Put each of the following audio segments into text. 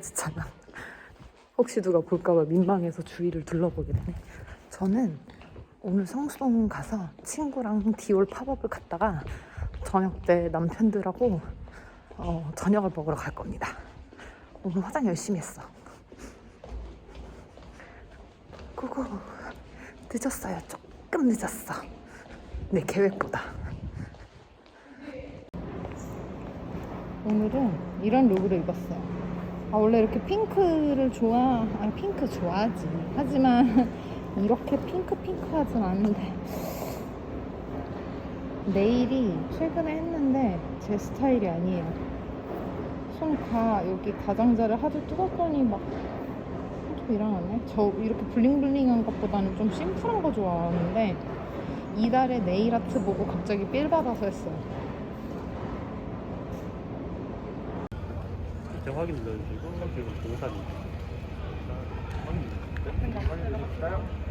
지잖아. 혹시 누가 볼까봐 민망해서 주위를 둘러보게 되네. 저는 오늘 성수동 가서 친구랑 디올 팝업을 갔다가 저녁 때 남편들하고 어, 저녁을 먹으러 갈 겁니다. 오늘 화장 열심히 했어. 구구 늦었어요. 조금 늦었어. 내 계획보다. 오늘은 이런 룩으로 입었어요. 아, 원래 이렇게 핑크를 좋아, 아니, 핑크 좋아하지. 하지만 이렇게 핑크 핑크 하진 않는데. 네일이 최근에 했는데 제 스타일이 아니에요. 손 가, 여기 가장자를 하도 뜯었더니 막좀 일어났네. 저 이렇게 블링블링한 것보다는 좀 심플한 거 좋아하는데 이달에 네일 아트 보고 갑자기 삘 받아서 했어요. 일정 확인 눌러주시고 그리고 동사진 확인 눌러주실까요?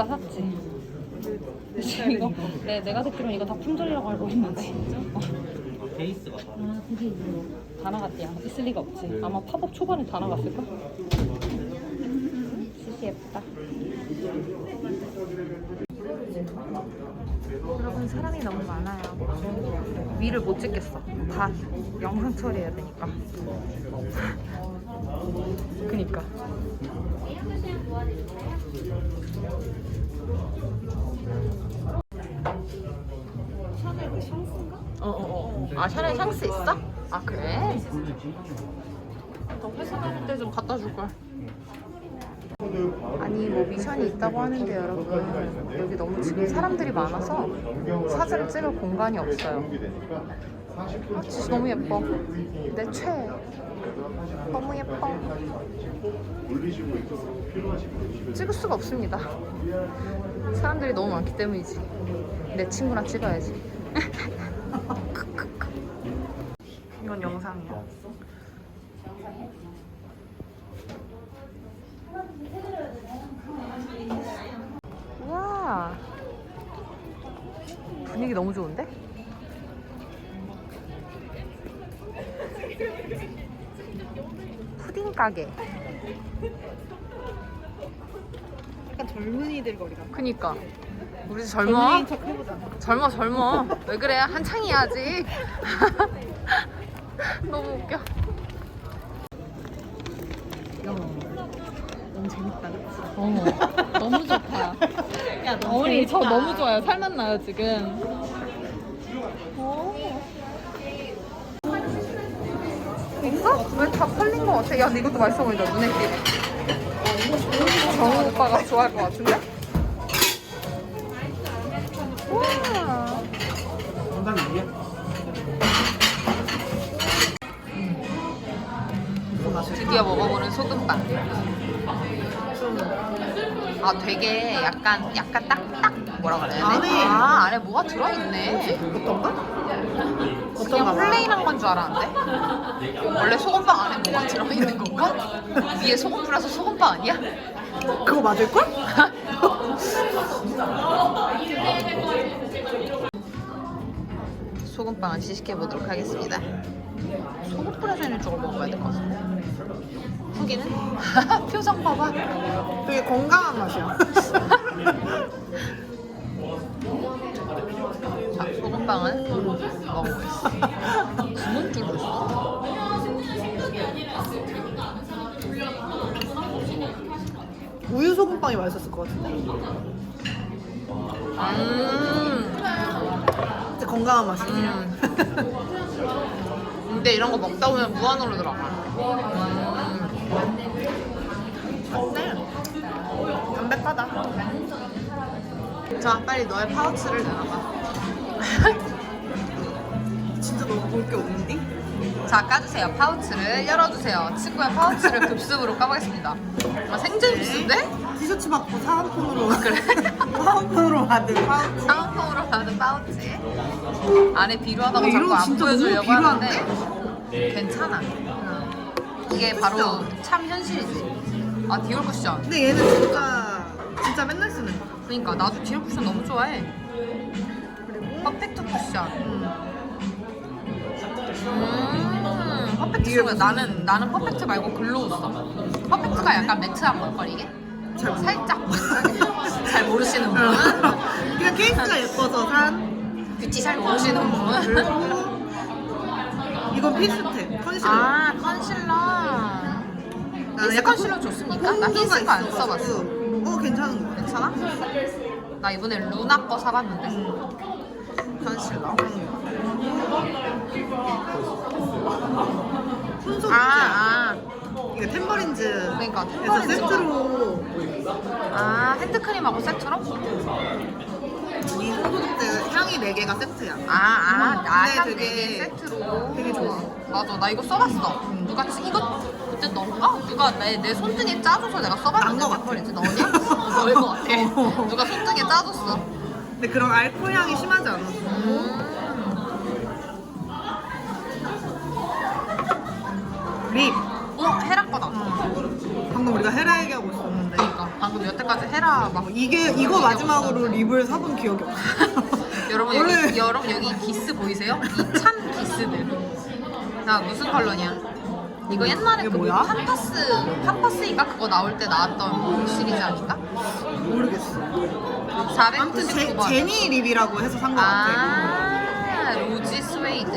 냅다 샀지. 지금 이거 내, 내가 듣기로는 이거 다 품절이라고 알고 있는데. 어. 케이스가 아, 그게 이거 다 나갔대요. 있을 리가 없지. 아마 팝업 초반에 다 나갔을까? 시시 예쁘다. 여러분 사람이 너무 많아요. 위를 못 찍겠어. 다 영상 처리해야 되니까. 그니까. 어어 어. 아 샤넬 향수 있어? 아 그래? 너 회사 다닐 때 좀 갖다 줄 걸. 아니 뭐 미션이 있다고 하는데 여러분 여기 너무 지금 사람들이 많아서 사진을 찍을 공간이 없어요. 아 진짜 너무 예뻐. 내 최애. 너무 예뻐. 찍을 수가 없습니다. 사람들이 너무 많기 때문이지. 내 친구랑 찍어야지. 이건 영상이야. 우와. 분위기 너무 좋은데? 가게. 약간 젊은이들 거리가. 그니까. 우리 젊어. 척 해보자. 젊어 젊어 왜 그래 한창이야 아직 너무 웃겨 너무 재밌다, 그치? 어 너무 좋다 야, 너무 어머니 저 재밌다. 너무 좋아요 살맛 나요 지금 있어? 왜다 팔린 거 같아? 야 근데 이것도 맛있어 보인다 눈에 띄네 정우 오빠가 좋아할 것 같은데? 우와 드디어 먹어보는 소금빵. 아 되게 약간 약간 딱딱 뭐라 그래야 돼? 안에- 아 안에 뭐가 들어있네. 어떤가? 그냥 플레인한 건 줄 알았는데 원래 소금빵 안에 뭐가 들어있는 건가? 위에 소금 뿌려서 소금빵 아니야? 그거 맞을걸? 소금빵을 시식해 보도록 하겠습니다. 소금 뿌려져 있는 쪽을 먹어야 될 것 같은데. 후기는? 표정 봐봐. 되게 건강한 맛이야. 자, 소금빵은 먹어보겠습니다. 구멍 뚫고 있어. 우유 소금빵이 맛있었을 것 같은데. 음, 진짜 건강한 맛이지. 음. 근데 이런 거 먹다 보면 무한으로 들어가. 음. 근데 담백하다. 자, 빨리 너의 파우치를 내놔봐. 볼게 없는데? 자 까주세요. 파우치를 열어주세요. 친구의 파우치를 급습으로 까보겠습니다. 아, 생전 비싼데? 티셔츠 받고 사은품으로 그래? 사은품으로 받은 파우치. 상품으로 받은 파우치. 안에 비루하다고 근데 자꾸 이런 거안 진짜 보여주려고 너무 하는데? 괜찮아. 응. 이게 바로 참 현실이지. 아 디올 쿠션. 근데 얘는 진짜 진짜 맨날 쓰는 거. 그러니까 나도 디올 쿠션 너무 좋아해. 퍼펙트 쿠션. 음, 퍼펙트 쓰면 나는 나는 퍼펙트 말고 글로우 써 퍼펙트가 약간 매트한 걸걸 이게 잘 살짝 잘 모르시는 분은 그냥 케이스가 예뻐서 산. 뷰티 잘 모르시는 분은 그리고 이건 필수템 컨실러. 아 컨실러 나는 약간 컨실러 좋습니까? 나거안 있어가지고. 써봤어 어 괜찮은 거 같아. 괜찮아? 나 이번에 루나 거 사봤는데 컨실러 손톱 아, 아. 이게 템버린즈. 그러니까 그래서 템버린즈 세트로 아 핸드크림하고 세트로? 이 손소독제 향이 4개가 세트야. 아, 아, 아, 근데 한 되게- 되게 세트로. 되게 좋아. 맞아, 나 이거 써봤어. 누가 치- 이거 그때 너인가? 누가 내, 내 손등에 짜줘서 내가 써봤는데 난거 같아. 템버린즈 너냐? 너일 것 같아. 누가 손등에 짜줬어. 근데 그런 알코올 향이 심하지 않아. 음. 립. 어, 헤라 거다. 방금 우리가 헤라 얘기하고 있었는데. 그러니까 방금 여태까지 헤라 막 이게 이거 마지막으로 립을 사본 기억이 없어. 여러분 원래- 여기 여러분 여기 기스 보이세요? 이참 기스들. 나 무슨 컬러냐? 이거 옛날에 이게 그 뭐야? 팜퍼스 팜퍼스인가 그거 나올 때 나왔던 시리즈 아닌가? 모르겠어. 아무튼 제, 499번. 제니 립이라고 해서 산 거 같아. 아 로지 스웨이드.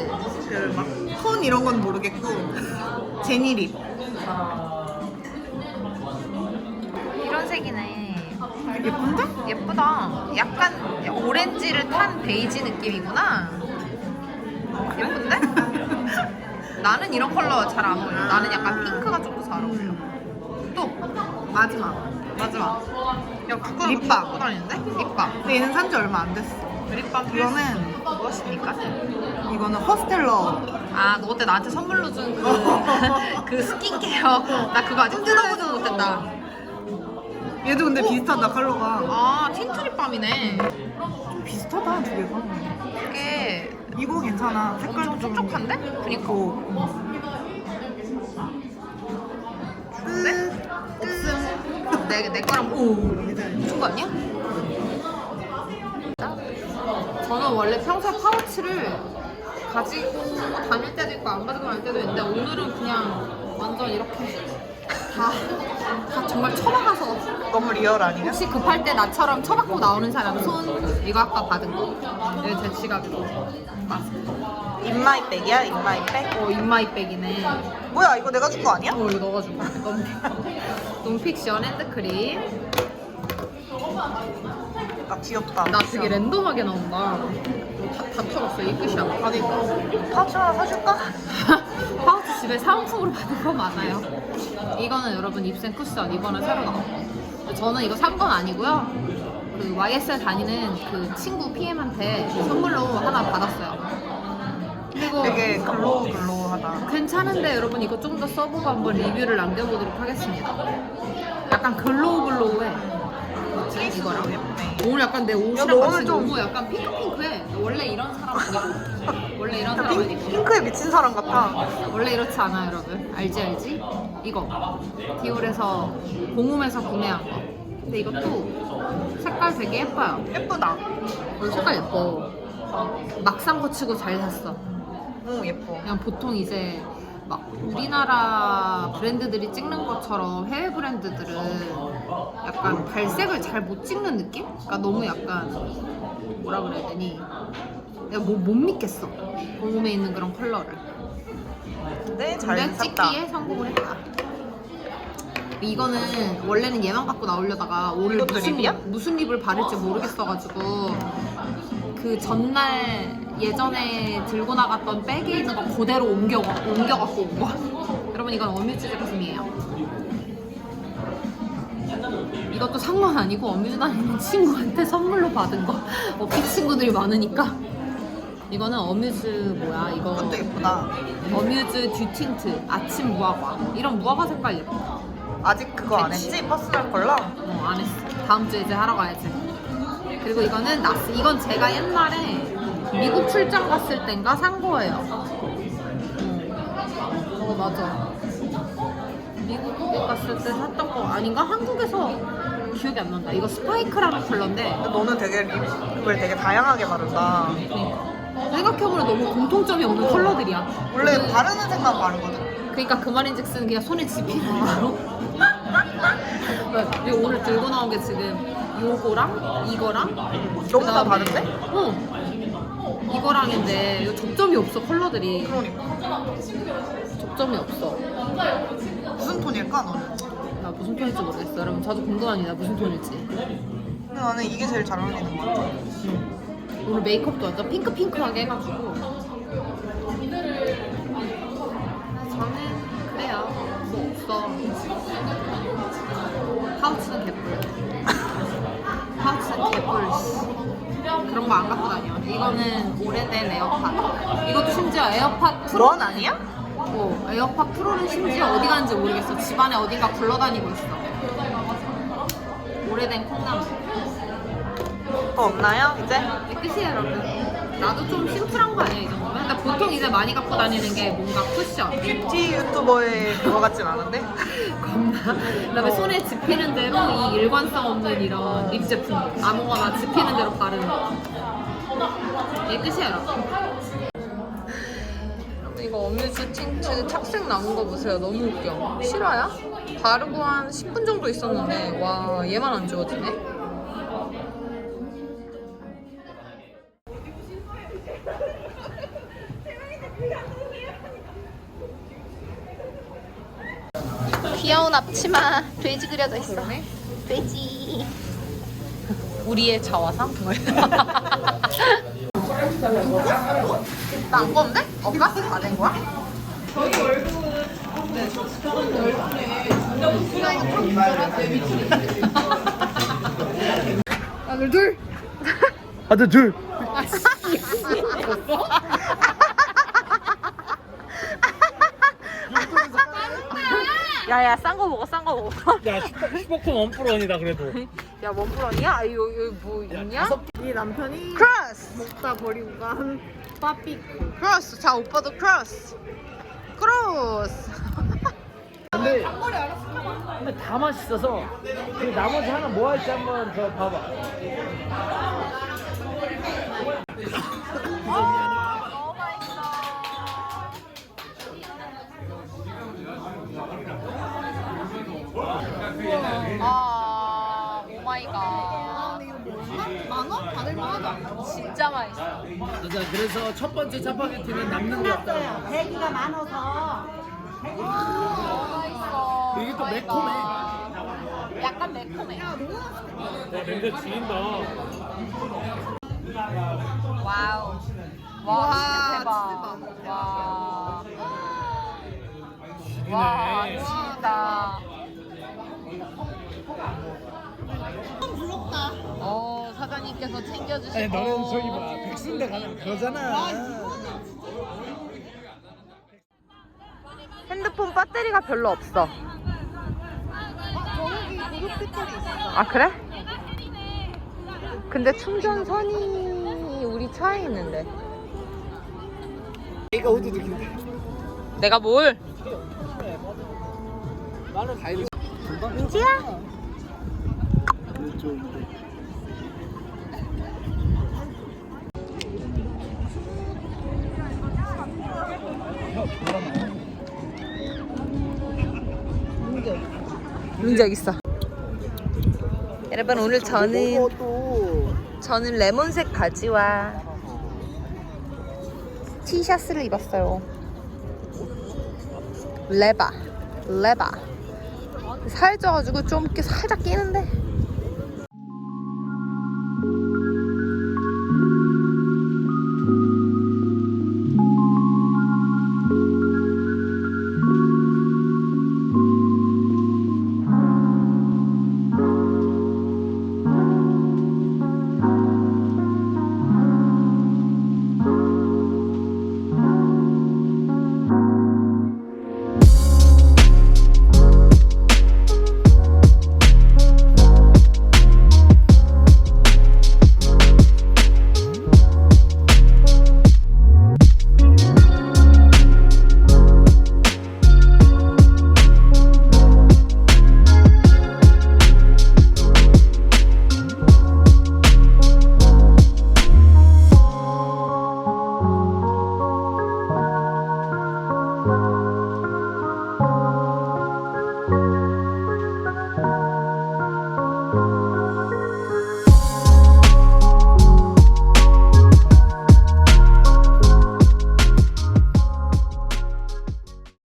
그막 톤 이런 건 모르겠고 제니 립. 이런 색이네. 예쁜데? 예쁘다. 약간 오렌지를 탄 베이지 느낌이구나. 예쁜데? 나는 이런 컬러 잘 안 어울려. 나는 약간 핑크가 좀 더 잘 어울려. 또 마지막. 마지막. 야 그거 립밤. 갖고 다니는데? 립밤. 근데 얘는 산지 얼마 안 됐어. 립밤 이거는 무엇입니까? 이거는 허스텔러. 아, 너 그때 나한테 선물로 준 그 그 스킨케어. 나 그거 아직 뜯어보지도 못했다. 얘도 근데 비슷하다 컬러가. 아, 틴트 립밤이네. 좀 비슷하다 두 개가. 이게 이거 괜찮아. 색깔도 엄청 좀 촉촉한데? 그니까. 있고. 끝. 없음. 내, 내 거랑 오 미친 거 아니야? 저는 원래 평소에 파우치를 가지고 다닐 때도 있고 안 가지고 다닐 때도 있는데 오늘은 그냥 완전 이렇게 다, 다 정말 처박아서 너무 리얼 아니야? 혹시 급할 때 나처럼 처박고 나오는 사람 손 이거 아까 받은 거 이거 제 지갑이고 마스크 인마이백이야 인마이백? 어 인마이백이네 뭐야 이거 내가 준 거 아니야? 어 이거 넣어주고 너무 논픽션 핸드크림 아 귀엽다. 나 되게 랜덤하게 나온다 다, 다 털었어 이 끝이야 그러니까. 파우치 하나 사줄까? 파우치 집에 사은품으로 받은 거 많아요 이거는 여러분 입생 쿠션 이번에 새로 나온 거 저는 이거 산 건 아니고요 그 YSL 다니는 그 친구 PM한테 선물로 하나 받았어요 그리고 되게 글로우 글로우하다. 괜찮은데 여러분 이거 좀 더 써보고 한번 리뷰를 남겨보도록 하겠습니다. 약간 글로우 글로우해. 이거랑. 오늘 약간 내 야, 옷이랑 너 같이 너무 약간 핑크핑크해. 원래 이런 사람 아니고. 원래 이런 사람 핑, 아니고. 핑크에 미친 사람 같아. 원래 이렇지 않아 여러분. 알지 알지? 이거 디올에서 공홈에서 구매한 거. 근데 이것도 색깔 되게 예뻐요. 예쁘다. 어, 색깔 예뻐. 막상 거치고 잘 샀어. 오 예뻐. 그냥 보통 이제 막 우리나라 브랜드들이 찍는 것처럼 해외 브랜드들은 약간 발색을 잘 못 찍는 느낌? 그러니까 너무 약간 뭐라 그래야 되니? 내가 뭐, 못 믿겠어. 공홈에 있는 그런 컬러를. 네, 잘 근데 샀다. 찍기에 성공을 했다. 이거는 원래는 얘만 갖고 나오려다가 오늘 이것도 무슨 립이야? 무슨 립을 바를지 모르겠어가지고 그 전날 예전에 들고 나갔던 백에 있는 거 그대로 옮겨 옮겨 갖고 온 거. 여러분 이건 어뮤즈 제품이에요. 이것도 산건 아니고 어뮤즈 다니는 친구한테 선물로 받은 거. 어피 친구들이 많으니까 이거는 어뮤즈 뭐야 이거 이것도 예쁘다. 어뮤즈 듀틴트 아침 무화과 이런 무화과 색깔 예뻐 아직 그거 안 했지? 퍼스널 컬러? 어, 안 했어. 다음 주에 이제 하러 가야지. 그리고 이거는 나스. 이건 제가 옛날에 미국 출장 갔을 땐가 산 거예요. 어, 어 맞아. 미국에 갔을 때 샀던 거 아닌가? 한국에서 기억이 안 난다. 이거 스파이크라는 컬러인데 너는 되게 립을 되게 다양하게 바른다. 생각해보면 너무 공통점이 없는 컬러들이야. 원래 그- 바르는 색만 바르거든. 그러니까 그 말인즉슨 그냥 손에 집히는 대로. 그리고 오늘 들고 나온 게 지금 요거랑 이거랑 너무 다 그다음에- 다른데? 응. 이거랑인데 이거 접점이 없어 컬러들이 그러니까. 접점이 없어. 무슨 톤일까, 너는? 나 무슨 톤일지 모르겠어. 여러분 저도 궁금합니다. 무슨 톤일지. 근데 나는 이게 제일 잘 어울리는 것 같아. 오늘 메이크업도 완전 핑크핑크하게 해가지고. 저는 그래요. 뭐 없어. 파우치는 개뿔. 파우치는 개뿔. 씨. 그런 거 안 갖고 다녀. 이거는 오래된 에어팟. 이것도 심지어 에어팟 프로. 넌 아니야? 어, 에어팟 프로는 심지어 어디 가는지 모르겠어. 집안에 어딘가 굴러다니고 있어. 오래된 콩나물. 더 없나요, 이제? 네, 끝이에요, 여러분. 나도 좀 심플한 거 아니야, 이 정도면? 근데 보통 이제 많이 갖고 다니는 게 뭔가 쿠션. 뷰티 유튜버의 그거 같진 않은데? 겁나. 그다음에 손에 집히는 대로 이 일관성 없는 이런 립 제품. 아무거나 집히는 대로 바르는 거. 이게 끝이에요, 여러분. 이거 어뮤즈 틴트 착색 남은 거 보세요. 너무 웃겨. 실화야? 바르고 한 10분 정도 있었는데 와 얘만 안 지워지네. 귀여운 앞치마 돼지 그려져 있어. 돼지. 우리의 자화상? 나안 건데? 어, 가스 다된 거야? 하나 둘. 하나 둘. 야야 싼 거 먹어 싼 거 먹어. 야 슈퍼콘 원프론이다 그래도. 야 원플런이야? 아 이거 이거 뭐 있냐? 이 남편이 크로스! 먹다 버리고 간 빠삐. 크로스! 자, 오빠도 크로스! 크로스! 근데 근데 다 맛있어서 그 나머지 하나 뭐 할지 한번 더 봐봐. 진짜 맛있어. 맞아. 그래서 첫 번째 짜파게티는 남는 게 없다. 대기가 많아서 맛있어. 이게 또 매콤해. 약간 매콤해. 와 냄새 지린다. 와우. 와, 와, 진짜 대박. 와. 와, 지리네. 진짜. 부럽다. 어, 사장님께서 챙겨주시고. 아니 너는 저기 봐 백순대 가면 그러잖아. 핸드폰 배터리가 별로 없어. 있어. 아, 그래? 근데 충전선이 우리 차에 있는데. 이거 호두도 긴데. 내가 뭘? 민지야? 민지 여기 있어. 여러분 오늘 저는 저는 레몬색 바지와 티셔츠를 입었어요. 레바, 레바. 살쪄가지고 좀 이렇게 살짝 끼는데